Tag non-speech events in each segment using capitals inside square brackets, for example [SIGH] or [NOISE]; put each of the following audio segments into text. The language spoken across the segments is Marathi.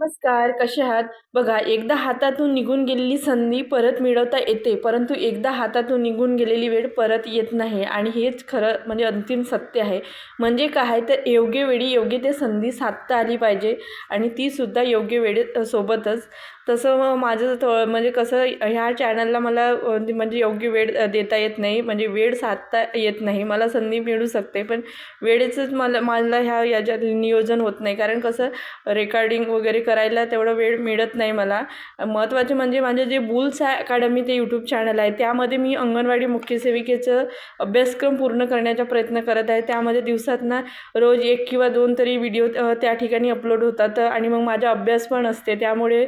नमस्कार कसे आहात? बघा एकदा हातातून निघून गेलेली संधी परत मिळवता येते परंतु एकदा हातातून निघून गेलेली वेळ परत येत नाही आणि हेच खरं म्हणजे अंतिम सत्य आहे. म्हणजे काय? तर योग्य वेळी योग्य ते संधी साधता आली पाहिजे आणि तीसुद्धा योग्य वेळेत सोबतच. तसं मग माझं थो म्हणजे कसं ह्या चॅनलला मला म्हणजे योग्य वेळ देता येत नाही. म्हणजे वेळ साधता येत नाही. मला संधी मिळू शकते. पण वेळेचंच मला मला ह्या याच्यात नियोजन होत नाही. कारण कसं रेकॉर्डिंग वगैरे करायला तेवढा वेळ मिळत नाही मला. महत्त्वाचे म्हणजे माझे जे बुल्स अकॅडमी ते यूट्यूब चॅनल आहे त्यामध्ये मी अंगणवाडी मुख्य सेविकेचं अभ्यासक्रम पूर्ण करण्याचा प्रयत्न करत आहे. त्यामध्ये दिवसात ना रोज एक किंवा दोन तरी व्हिडिओ त्या ठिकाणी अपलोड होतात. आणि मग माझा अभ्यास पण असते. त्यामुळे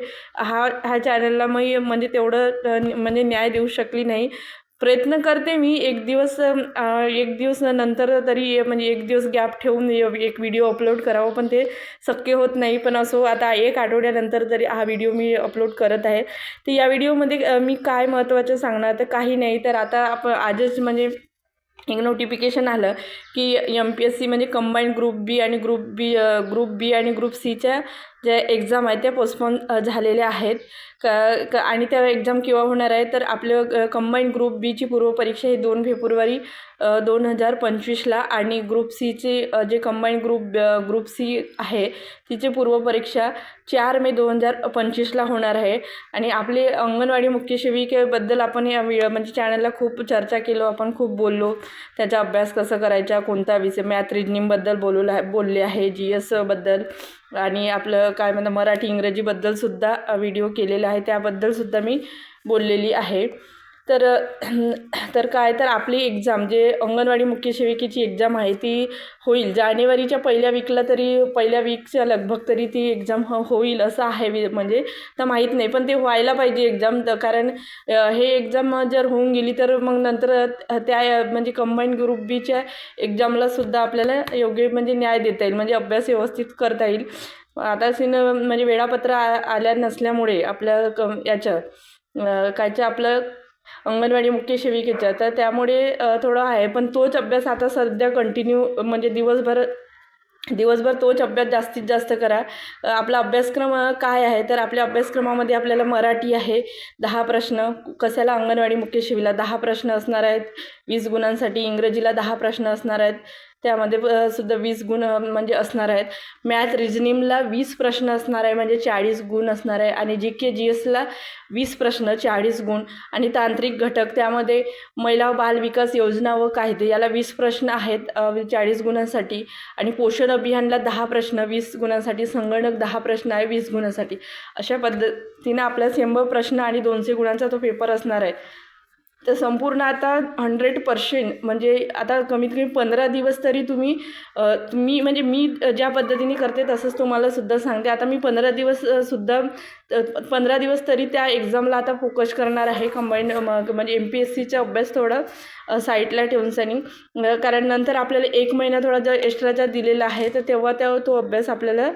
हा ह्या चॅनलला मी म्हणजे तेवढं म्हणजे न्याय देऊ शकली नाही. प्रयत्न करते मी एक दिवस एक दिवस नंतर तरी म्हणजे एक दिवस गॅप ठेवून एक व्हिडिओ अपलोड करावं पण ते शक्य होत नाही. पण असो आता एक आठवड्यानंतर तरी हा व्हिडिओ मी अपलोड करत आहे. तर या व्हिडिओमध्ये मी काय महत्त्वाचं सांगणार तर काही नाही. तर आता आपण आजच म्हणजे एक नोटिफिकेशन आलं की एम पी एस सी म्हणजे कंबाईंड ग्रुप बी आणि ग्रुप बी ग्रुप बी आणि ग्रुप सीच्या ज्या एक्झाम आहेत त्या पोस्टपोन झालेल्या आहेत. क क आणि त्या एक्झाम केव्हा होणार आहे तर आपलं कंबाईंड ग्रुप बीची पूर्वपरीक्षा ही दोन फेब्रुवारी दोन हजार पंचवीसला आणि ग्रुप सीची जे कंबाईंड ग्रुप ग्रुप सी आहे तिची पूर्वपरीक्षा चार मे दोन हजार पंचवीसला होणार आहे. आणि आपले अंगणवाडी मुख्य सेविकेबद्दल आपण या वि म्हणजे चॅनलला खूप चर्चा केलो आपण खूप बोललो. त्याचा अभ्यास कसं करायचा कोणता विषय मॅथ रिजनिंगबद्दल बोलवला आहे बोलले आहे जी एसबद्दल आणि आपलं काय म्हणतात मराठी इंग्रजीबद्दलसुद्धा व्हिडिओ केलेला आहे. त्याबद्दलसुद्धा मी बोललेली आहे. तर [CLEARS THROAT] तर काय तर आपली एक्झाम जे अंगणवाडी मुख्य सेविकेची एक्झाम आहे ती होईल. जानेवारीच्या पहिल्या वीकला तरी पहिल्या वीकच्या लगभग तरी ती एक्झाम हो होईल असं आहे. वि म्हणजे तर माहीत नाही पण ते व्हायला पाहिजे एक्झाम तर कारण हे एक्झाम जर होऊन गेली तर मग नंतर त्या म्हणजे कंबाईंड ग्रुप बीच्या एक्झामलासुद्धा आपल्याला योग्य म्हणजे न्याय देता येईल. म्हणजे अभ्यास व्यवस्थित करता येईल. आता सीन म्हणजे वेळापत्र आ आल्या नसल्यामुळे आपल्या क याच्या कायच्या आपलं अंगणवाडी मुख्य सेविकेच्या तर त्यामुळे थोडं आहे. पण तोच अभ्यास आता सध्या कंटिन्यू म्हणजे दिवसभर दिवसभर तोच अभ्यास जास्तीत जास्त करा. आपला अभ्यासक्रम काय आहे? तर आपल्या अभ्यासक्रमामध्ये आपल्याला मराठी आहे. दहा प्रश्न. कशाला अंगणवाडी मुख्य सेवीला दहा प्रश्न असणार आहेत. वीस गुणांसाठी इंग्रजीला दहा प्रश्न असणार आहेत. त्यामध्ये सुद्धा वीस गुण म्हणजे असणार आहेत. मॅथ रिजनिंगला वीस प्रश्न असणार आहे म्हणजे चाळीस गुण असणार आहे. आणि जी के जी एसला वीस प्रश्न चाळीस गुण. आणि तांत्रिक घटक त्यामध्ये महिला बाल विकास योजना व कायदे याला वीस प्रश्न आहेत चाळीस गुणांसाठी. आणि पोषण अभियानला दहा प्रश्न वीस गुणांसाठी. संगणक दहा प्रश्न आहे वीस गुणांसाठी. अशा पद्धतीनं आपला शंभर प्रश्न आणि दोनशे गुणांचा तो पेपर असणार आहे. तर संपूर्ण आता हंड्रेड पर्सेंट म्हणजे आता कमीत कमी पंधरा दिवस तरी तुम्ही मी तुम्ही म्हणजे मी ज्या पद्धतीने करते तसंच तुम्हाला सुद्धा सांगते. आता मी पंधरा दिवस सुद्धा पंधरा दिवस तरी त्या एक्झामला आता फोकस करणार आहे. कंबाईंड म्हणजे एम पी एस सीचा अभ्यास थोडं साईटला साईडला ठेवून सनी कारण नंतर आपल्याला एक महिना थोडा जर एक्स्ट्राचा दिलेला आहे तर तेव्हा त्या तो अभ्यास आपल्याला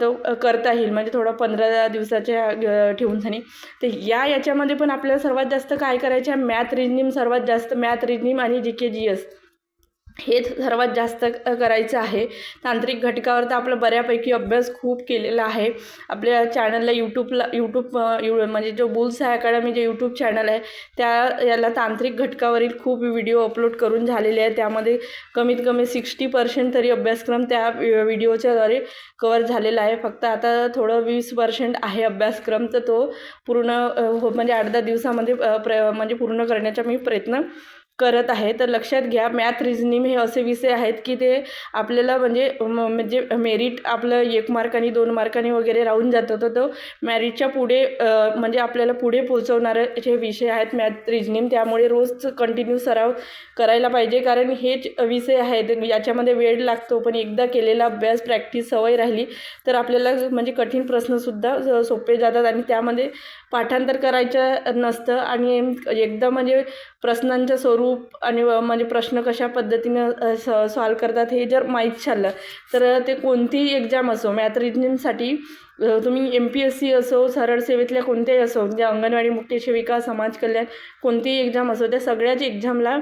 तो करता येईल. म्हणजे थोडं पंधरा दिवसाच्या ठेवून सनी. तर या याच्यामध्ये पण आपल्याला सर्वात जास्त काय करायचं आहे? मॅथ रिजनिंग सर्वात जास्त मॅथ रिजनिंग आणि जी के जी एस. हेच सर्वात जास्त करायचं आहे. तांत्रिक घटकावर तर आपलं बऱ्यापैकी अभ्यास खूप केलेला आहे. आपल्या चॅनलला यूट्यूबला यूट्यूब यू म्हणजे जो बुल्स आहे अकॅडमी जे यूट्यूब चॅनल आहे त्या याला तांत्रिक घटकावरील खूप व्हिडिओ अपलोड करून झालेले आहे त्यामध्ये कमीत कमी सिक्स्टी पर्सेंट तरी अभ्यासक्रम त्या व्हिडिओच्याद्वारे कवर झालेला आहे. फक्त आता थोडं वीस पर्सेंट आहे अभ्यासक्रम तर तो पूर्ण हो म्हणजे आठ दहा दिवसामध्ये प्र म्हणजे पूर्ण करण्याचा मी प्रयत्न करत आहे. तर लक्षात घ्या मॅथ रिझनिंग हे असे विषय आहेत की ते आपल्याला म्हणजे म्हणजे मेरिट आपलं एक मार्काने दोन मार्काने वगैरे राहून जातं. तर तो मॅरिटच्या पुढे म्हणजे आपल्याला पुढे पोचवणारे जे विषय आहेत मॅथ रिझनिंग त्यामुळे रोज कंटिन्यू सराव करायला पाहिजे. कारण हेच विषय आहेत याच्यामध्ये वेळ लागतो. पण एकदा केलेला अभ्यास प्रॅक्टिस सवय राहिली तर आपल्याला म्हणजे कठीण प्रश्नसुद्धा सोपे जातात. आणि त्यामध्ये पाठांतर करायचं नसतं. आणि एकदा म्हणजे प्रश्नांचं स्वरूप आणि व- म्हणजे प्रश्न कशा पद्धतीनं स सॉल्व करतात हे जर माहीत झालं तर ते कोणतीही एक्झाम असो मॅथ रिजनिंगसाठी तुम्ही एम पी एस सी असो सरळ सेवेतल्या कोणत्याही असो म्हणजे अंगणवाडी मुख्य सेविका समाज कल्याण कोणतीही एक्झाम असो त्या सगळ्याच एक्झामला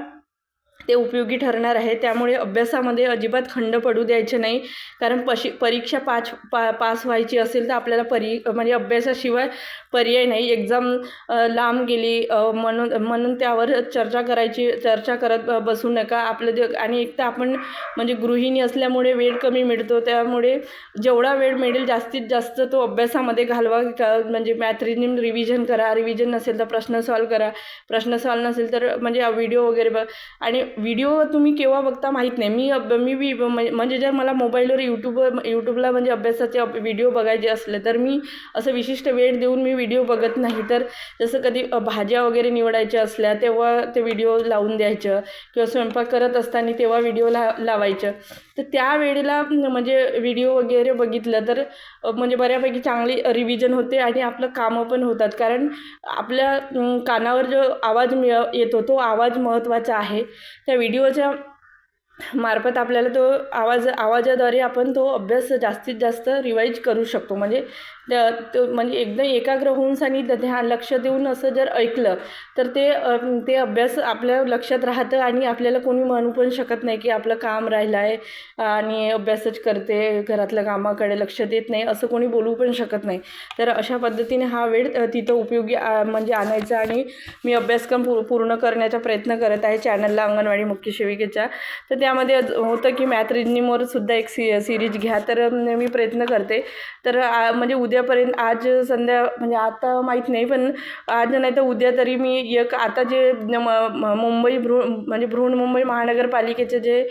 ते उपयोगी ठरणार आहे. त्यामुळे अभ्यासामध्ये अजिबात खंड पडू द्यायचे नाही. कारण पशी परीक्षा पाच पा पास व्हायची असेल तर आपल्याला परी म्हणजे अभ्यासाशिवाय पर्याय नाही. एक्झाम लांब गेली म्हणून म्हणून त्यावर चर्चा करायची चर्चा करत बसू नका. आपलं जे आणि एक तर आपण म्हणजे गृहिणी असल्यामुळे वेळ कमी मिळतो. त्यामुळे जेवढा वेळ मिळेल जास्तीत जास्त तो अभ्यासामध्ये घालवा. का म्हणजे मॅथ रिव्हिजन करा. रिव्हिजन नसेल तर प्रश्न सॉल्व करा. प्रश्न सॉल्व नसेल तर म्हणजे व्हिडिओ वगैरे बघ. आणि व्हिडिओ तुम्ही केव्हा बघता माहीत नाही. मी अब- मी म्हणजे जर मला मोबाईलवर यूट्यूबवर यूट्यूबला म्हणजे अभ्यासाचे व्हिडिओ बघायचे असले तर मी असं विशिष्ट वेळ देऊन मी व्हिडिओ बघत नाही तर जसं कधी भाज्या वगैरे निवडायच्या असल्या तेव्हा ते व्हिडिओ लावून द्यायचं किंवा स्वयंपाक करत असताना तेव्हा व्हिडिओ ला लावायचं. तर त्यावेळेला म्हणजे व्हिडिओ वगैरे बघितलं तर म्हणजे बऱ्यापैकी चांगली रिव्हिजन होते आणि आपलं कामं पण होतात. कारण आपल्या कानावर जो आवाज मिळ येतो तो आवाज महत्त्वाचा आहे. त्या व्हिडिओच्या मार्फत आपल्याला तो आवाज आवाजाद्वारे आपण तो अभ्यास जास्तीत जास्त रिवाईज करू शकतो. म्हणजे त्या- तो म्हणजे एकदम एकाग्र होऊन आणि ध्यान लक्ष देऊन असं जर ऐकलं तर ते ते अभ्यास आपल्या लक्षात राहतं आणि आपल्याला कोणी म्हणू पण शकत नाही की आपलं काम राहिलं आहे आणि अभ्यासच करते घरातल्या कामाकडे लक्ष देत नाही असं कोणी बोलू पण शकत नाही. तर अशा पद्धतीने हा वेळ तिथं उपयोगी आ- म्हणजे आणायचा आणि मी अभ्यासक्रम पू पूर्ण करण्याचा प्रयत्न करत आहे चॅनलला अंगणवाडी मुख्य सेविकेच्या तर त्यामध्ये होतं की मॅथ रिजनिंगवर सुद्धा एक सी सिरीज घ्या तर मी प्रयत्न करते. तर म्हणजे उद्या उद्यापर्यंत आज संध्या म्हणजे आता माहीत नाही पण आज नाही तर उद्या तरी मी एक आता जे म- मुंबई भ्रूण म्हणजे भ्रूण मुंबई महानगरपालिकेचे जे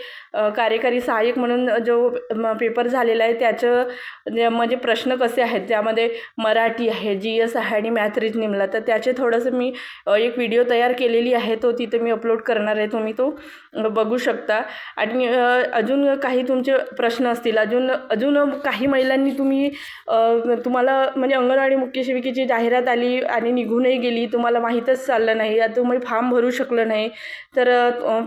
कार्यकारी सहाय्यक म्हणून जो म- पेपर झालेला आहे त्याचं म्हणजे प्रश्न कसे आहेत त्यामध्ये मराठी आहे जी एस आहे आणि मॅथ रिजनिंगला तर त्याचे थोडंसं मी एक व्हिडिओ तयार केलेली आहे तो तिथे मी अपलोड करणार आहे तुम्ही तो बघू शकता. आणि अजून काही तुमचे प्रश्न असतील अजून अजून काही महिलांनी तुम्ही तुम तुम्हाला म्हणजे अंगणवाडी मुख्य सेविकेची जाहिरात आली आणि निघूनही गेली तुम्हाला माहीतच चाललं नाही या तुम्ही फॉर्म भरू शकलं नाही तर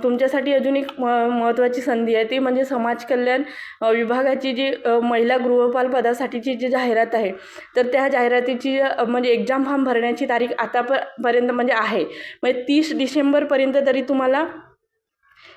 तुमच्यासाठी अजून एक म महत्त्वाची संधी आहे ती म्हणजे समाज कल्याण विभागाची जी महिला गृहपाल पदासाठीची जी जाहिरात आहे तर त्या जाहिरातीची म्हणजे एक्झाम फॉर्म भरण्याची तारीख आता प पर्यंत म्हणजे आहे म्हणजे तीस डिसेंबरपर्यंत तरी तुम्हाला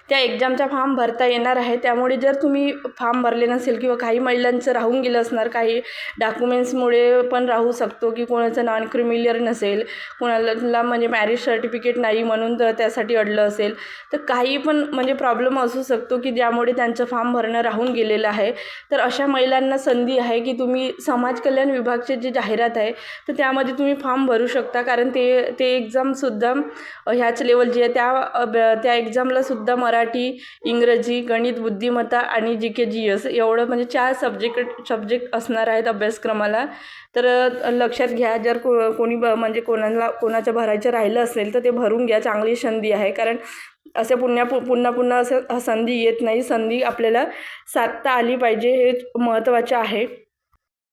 त्या एक्झामचा फॉर्म भरता येणार आहे. त्यामुळे जर तुम्ही फॉर्म भरले नसेल किंवा काही महिलांचं राहून गेलं असणार काही डॉक्युमेंट्समुळे पण राहू शकतो की कोणाचं नॉन क्रिमिलियर नसेल कोणाला म्हणजे मॅरेज सर्टिफिकेट नाही म्हणून तर त्यासाठी अडलं असेल तर काही पण म्हणजे प्रॉब्लेम असू शकतो की ज्यामुळे त्यांचं फॉर्म भरणं राहून गेलेलं आहे. तर अशा महिलांना संधी आहे की तुम्ही समाज कल्याण विभागचे जे जाहिरात आहे तर त्यामध्ये तुम्ही फॉर्म भरू शकता. कारण ते ते एक्झामसुद्धा ह्याच लेवल जे आहे. त्या त्या एक्झामलासुद्धा मरा मराठी इंग्रजी गणित बुद्धिमत्ता आणि जी के जी एस एवढं म्हणजे चार सब्जेक्ट सब्जेक्ट असणार आहेत अभ्यासक्रमाला. तर लक्षात घ्या जर को कोणी ब म्हणजे कोणाला कोणाचं भरायचं राहिलं असेल तर ते भरून घ्या चांगली संधी आहे. कारण असं पुन्हा पु पुन्हा पुन्हा असं संधी येत नाही. संधी आपल्याला साधता आली पाहिजे हे महत्त्वाचे आहे.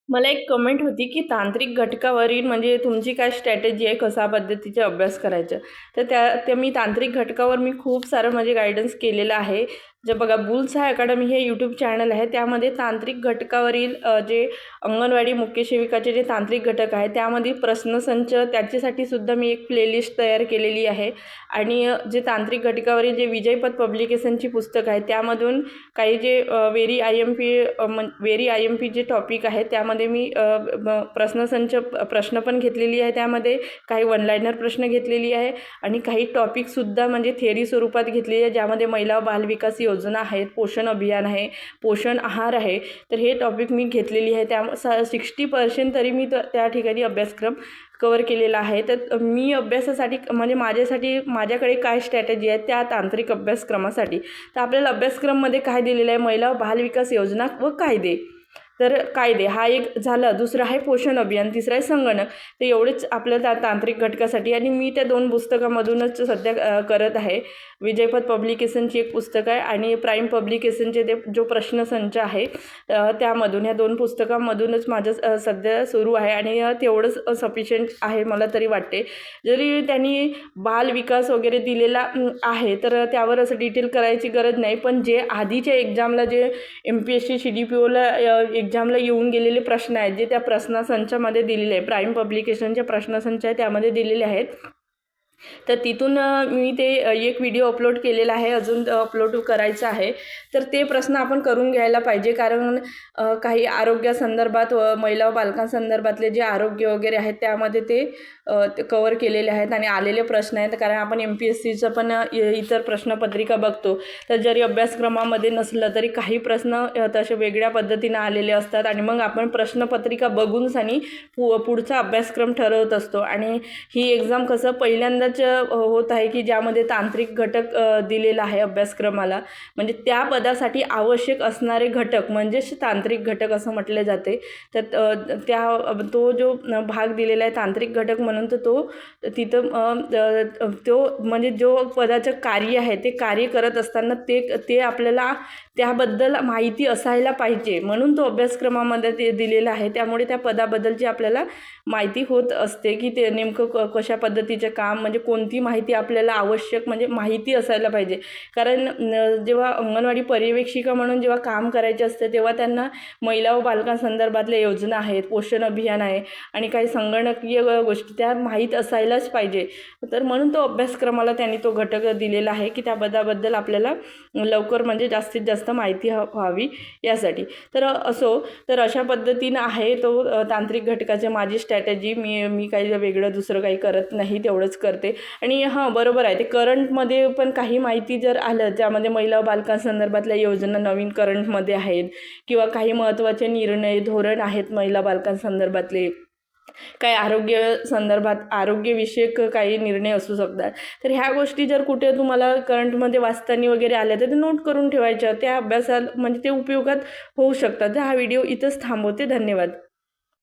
मला एक कमेंट होती की तांत्रिक घटकावरील म्हणजे तुमची काय स्ट्रॅटेजी आहे कसा पद्धतीचे अभ्यास करायचं? तर त्या ते मी तांत्रिक घटकावर मी खूप सारं म्हणजे गायडन्स केलेलं आहे. जे बघा बुल्स हाय अकॅडमी हे यूट्यूब चॅनल आहे. त्यामध्ये तांत्रिक घटकावरील जे अंगणवाडी मुख्य सेविकाचे जे तांत्रिक घटक आहे त्यामध्ये प्रश्नसंच त्याच्यासाठी सुद्धा मी एक प्लेलिस्ट तयार केलेली आहे. आणि जे तांत्रिक घटकावरील जे विजयपथ पब्लिकेशनची पुस्तक आहे त्यामधून काही जे very I M P very I M P जे टॉपिक आहे त्यामध्ये मी प्रश्नसंच प्रश्न पण घेतलेली आहे त्यामध्ये. काही वनलायनर प्रश्न घेतलेली आहे. आणि काही टॉपिकसुद्धा म्हणजे थेअरी स्वरूपात घेतलेली आहे ज्यामध्ये महिला बालविकास योजना आहेत पोषण अभियान आहे पोषण आहार आहे तर हे टॉपिक मी घेतलेली आहे. त्या स सिक्स्टी पर्सेंट तरी मी त्या ठिकाणी अभ्यासक्रम कवर केलेला आहे. तर मी अभ्यासासाठी म्हणजे माझ्यासाठी माझ्याकडे काय स्ट्रॅटेजी आहे त्या तांत्रिक अभ्यासक्रमासाठी. तर आपल्याला अभ्यासक्रममध्ये काय दिलेलं आहे? महिला बाल बालविकास योजना व कायदे. तर कायदे हा एक झालं. दुसरं आहे पोषण अभियान. तिसरं आहे संगणक. तर एवढेच आपल्या त्या तांत्रिक घटकासाठी. आणि मी त्या दोन पुस्तकामधूनच सध्या करत आहे. विजयपद पब्लिकेशनची एक पुस्तक आहे. आणि प्राईम पब्लिकेशनचे ते जो प्रश्नसंच आहे त्यामधून ह्या दोन पुस्तकांमधूनच माझं सध्या सुरू आहे. आणि तेवढंच सफिशियंट आहे मला तरी वाटते. जरी त्यांनी बाल विकास वगैरे दिलेला आहे तर त्यावर असं डिटेल करायची गरज नाही. पण जे आधीच्या एक्झामला जे M P S C C D P ओला एक्झामला येऊन गेलेले प्रश्न आहेत जे त्या प्रश्नसंचामध्ये दिलेले आहे प्राईम पब्लिकेशनचे प्रश्नसंच आहे त्यामध्ये दिलेले आहेत. तर तिथून मी ते एक व्हिडिओ अपलोड केलेला आहे अजून अपलोड करायचा आहे. तर ते प्रश्न आपण करून घ्यायला पाहिजे कारण काही आरोग्यासंदर्भात व महिला व बालकांसंदर्भातले जे आरोग्य वगैरे आहेत त्यामध्ये ते कवर केलेले आहेत आणि आलेले प्रश्न आहेत. कारण आपण एम पी एस सीचं पण इतर प्रश्नपत्रिका बघतो. तर जरी अभ्यासक्रमामध्ये नसलं तरी काही प्रश्न तसे वेगळ्या पद्धतीनं आलेले असतात आणि मग आपण प्रश्नपत्रिका बघूनच आणि पु पुढचा अभ्यासक्रम ठरवत असतो. आणि ही एक्झाम कसं पहिल्यांदा अ, होत आहे की ज्यामध्ये तांत्रिक घटक दिलेला आहे अभ्यासक्रमाला. म्हणजे त्या पदासाठी आवश्यक असणारे घटक म्हणजेच तांत्रिक घटक असं म्हटले जाते. तर त्या तो जो भाग दिलेला आहे तांत्रिक घटक म्हणून तर तो तिथं तो म्हणजे जो पदाचं कार्य आहे ते कार्य करत असताना ते ते आपल्याला त्याबद्दल माहिती असायला पाहिजे. म्हणून तो अभ्यासक्रमामध्ये ते दिलेला आहे. त्यामुळे त्या पदाबद्दलची आपल्याला माहिती होत असते की ते नेमकं क कशा पद्धतीचं काम म्हणजे म्हणजे कोणती माहिती आपल्याला आवश्यक म्हणजे माहिती असायला पाहिजे. कारण जेव्हा अंगणवाडी पर्यवेक्षिका म्हणून जेव्हा काम करायचे असते तेव्हा त्यांना महिला व बालकांसंदर्भातल्या योजना आहेत पोषण अभियान आहे आणि काही संगणकीय गोष्टी त्या माहीत असायलाच पाहिजे. तर म्हणून तो अभ्यासक्रमाला त्यांनी तो घटक दिलेला आहे की त्या बदाबद्दल आपल्याला लवकर म्हणजे जास्तीत जास्त माहिती ह व्हावी यासाठी. तर असो तर अशा पद्धतीनं आहे तो तांत्रिक घटकाचे माझी स्ट्रॅटेजी. मी मी काही वेगळं दुसरं काही करत नाही तेवढंच करते. आणि हां बरोबर आहे. ते करंटमध्ये पण काही माहिती जर आलं त्यामध्ये महिला बालकांसंदर्भातल्या योजना नवीन करंटमध्ये आहेत किंवा काही महत्त्वाचे निर्णय धोरण आहेत महिला बालकांसंदर्भातले काही आरोग्य संदर्भात आरोग्यविषयक काही निर्णय असू शकतात. तर ह्या गोष्टी जर कुठे तुम्हाला करंटमध्ये वाचताना वगैरे आल्या तर ते नोट करून ठेवायच्या. त्या अभ्यासात म्हणजे ते उपयोगात होऊ शकतात. तर हा व्हिडिओ इथंच थांबवते. धन्यवाद.